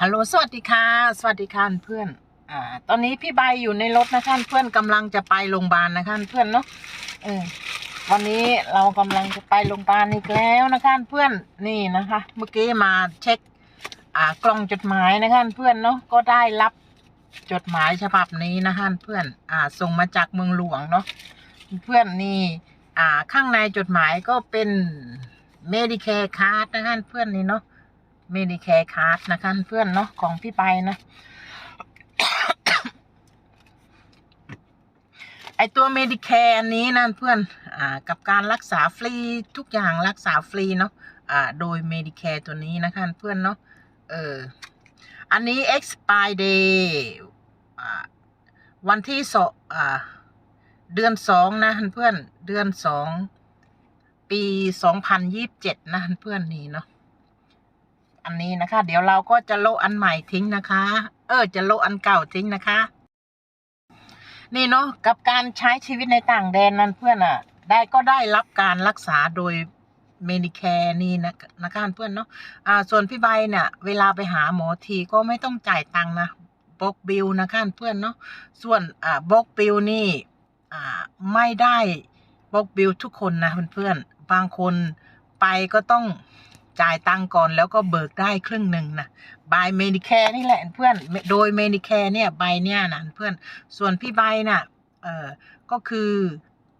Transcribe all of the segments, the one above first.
ฮัลโหลสวัสดีค่ะ สวัสดีค่ะเพื่อนอ่าตอนนี้พี่ใบอยู่ในรถนะคะเพื่อนกำลังจะไปโรงพยาบาลนะคะเพื่อนเนาะเออวันนี้เรากำลังจะไปโรงพยาบาลอีกแล้วนะคะเพื่อนนี่นะคะ เมื่อกี้มาเช็ค อ่ากล่องจดหมายนะคะเพื่อนเนาะก็ได้รับจดหมายฉบับนี้นะคะเพื่อน อ่าส่งมาจากเมืองหลวงเนาะเพื่อนนี่อ่าข้างในจดหมายก็เป็น Medicare card นะคะเพื่อนนี่เนาะ เมดิแคร์คาร์ดนะคะเพื่อนเนาะของพี่ไปนะไอตัวเมดิแคร์อันนี้นะเพื่อนอ่ากับการรักษาฟรีทุกอย่างรักษาฟรีเนาะอ่าโดยเมดิแคร์ตัวนี้นะคะเพื่อนเนาะเอออันนี้ expire day อ่าวันที่สองอ่าเดือนสองนะเพื่อนเดือนสองปีสองพันยี่สิบเจ็ดนะเพื่อนนี่เนาะ อันนี้นะคะ เดี๋ยวเราก็จะโละอันใหม่ทิ้งนะคะ เออ จะโละอันเก่าทิ้งนะคะ นี่เนาะกับการใช้ชีวิตในต่างแดนนั้นเพื่อนอะ ได้ก็ได้รับการรักษาโดยเมดิแคร์นี่นะนะคะเพื่อนเนาะอ่า ส่วนพี่ใบเนี่ยเวลาไปหาหมอทีก็ไม่ต้องจ่ายตังค์นะบล็อกบิลนะคะเพื่อนเนาะส่วนอ่าบล็อกบิลนี่อ่าไม่ได้บล็อกบิลทุกคนนะเพื่อนๆบางคนไปก็ต้อง จ่ายตังก่อนแล้วก็เบิกได้ครึ่งหนึ่งนะบายเมดิแคร์นี่แหละเพื่อน โดยเมดิแคร์เนี่ยใบเนี่ยนะเพื่อน ส่วนพี่ใบน่ะ เออก็คือ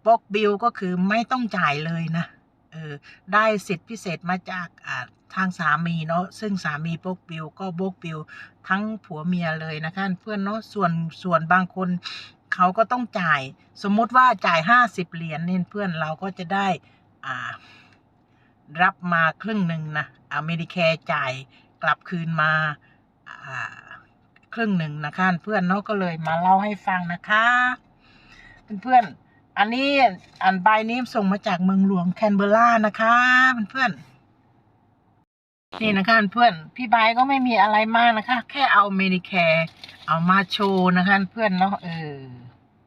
บล็อกบิลก็คือไม่ต้องจ่ายเลยนะเออได้สิทธิพิเศษมาจากอ่าทางสามีเนาะซึ่งสามีบกบิลก็บกบิลทั้งผัวเมียเลยนะคะเพื่อนเนาะส่วนส่วนบางคนเขาก็ต้องจ่าย สมมุติว่าจ่ายห้าสิบเหรียญเนี่ยเพื่อนเราก็จะได้อ่า รับมาครึ่งหนึ่งนะอเมริแคร์จ่ายกลับคืนมาครึ่งหนึ่งนะคะเพื่อนเนาะก็เลยมาเล่าให้ฟังนะคะเพื่อนๆอันนี้อันใบนี้ส่งมาจากเมืองหลวงแคนเบอร์รานะคะเพื่อนๆนี่นะคะเพื่อนพี่ใบก็ไม่มีอะไรมากนะคะ แค่เอาเมดิแคร์เอามาโชว์นะคะเพื่อนเนาะเออ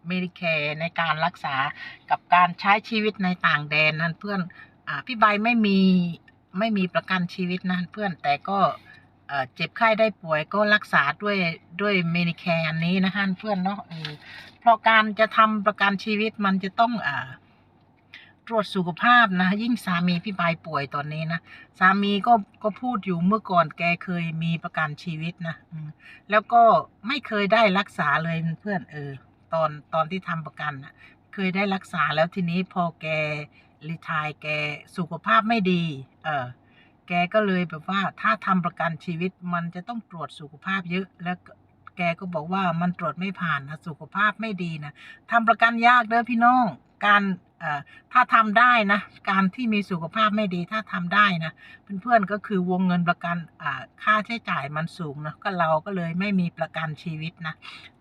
เมดิแคร์ในการรักษากับการใช้ชีวิตในต่างแดนนั่นเพื่อน อ่าพี่ใบไม่มีไม่มีประกันชีวิตนะเพื่อนแต่ก็เจ็บไข้ได้ป่วยก็รักษาด้วยด้วยเมดิแคร์อันนี้นะคะเพื่อนเนาะเออเพราะการจะทำประกันชีวิตมันจะต้องอ่าตรวจสุขภาพนะ ยิ่งสามีพี่ใบป่วยตอนนี้นะสามีก็ก็พูดอยู่เมื่อก่อนแกเคยมีประกันชีวิตนะอแล้วก็ไม่เคยได้รักษาเลยเพื่อนเออตอนตอนที่ทำประกันนะเคยได้รักษาแล้วทีนี้พอแก รีทายแกสุขภาพไม่ดี เออแกก็เลยแบบว่าถ้าทำประกันชีวิตมันจะต้องตรวจสุขภาพเยอะ แล้วแกก็บอกว่ามันตรวจไม่ผ่านนะสุขภาพไม่ดีนะทำประกันยากเด้อพี่น้อง การ ถ้าทำได้นะ การที่มีสุขภาพไม่ดีถ้าทำได้นะเพื่อนๆก็คือวงเงินประกันค่าใช้จ่ายมันสูงนะก็เราก็เลยไม่มีประกันชีวิตนะ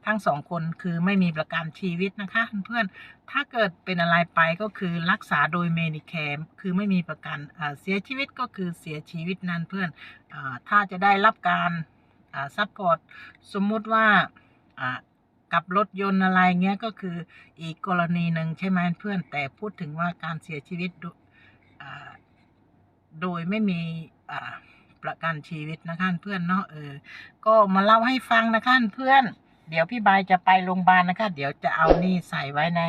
ทั้งสองคนคือไม่มีประกันชีวิตนะคะเพื่อนๆถ้าเกิดเป็นอะไรไปก็คือรักษาโดยเมดิแคร์คือไม่มีประกันเสียชีวิตก็คือเสียชีวิตนั่นเพื่อนอถ้าจะได้รับการซัพพอร์ตสมมุติว่า กับรถยนต์อะไรเงี้ยก็คืออีกกรณีหนึ่งใช่ไหมเพื่อนแต่พูดถึงว่าการเสียชีวิตโดโดยไม่มีประกันชีวิตนะคะเพื่อนเนาะเออ ก็มาเล่าให้ฟังนะคะเพื่อน เดี๋ยวพี่บายจะไปโรงพยาบาลนะคะ เดี๋ยวจะเอานี่ใส่ไว้ใน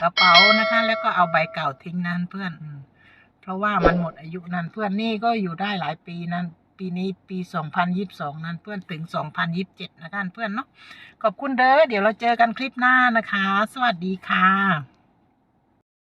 กระเป๋านะคะ แล้วก็เอาใบเก่าทิ้งนั่นเพื่อน เพราะว่ามันหมดอายุนั่นเพื่อนนี่ก็อยู่ได้หลายปีนั่น ปีนี้ปีสองพันยิบสองนั่นเพื่อนถึงสองพันยิบเจ็ดนะคะเพื่อนเนาะขอบคุณเด้อเดี๋ยวเราเจอกันคลิปหน้านะคะ สวัสดีค่ะ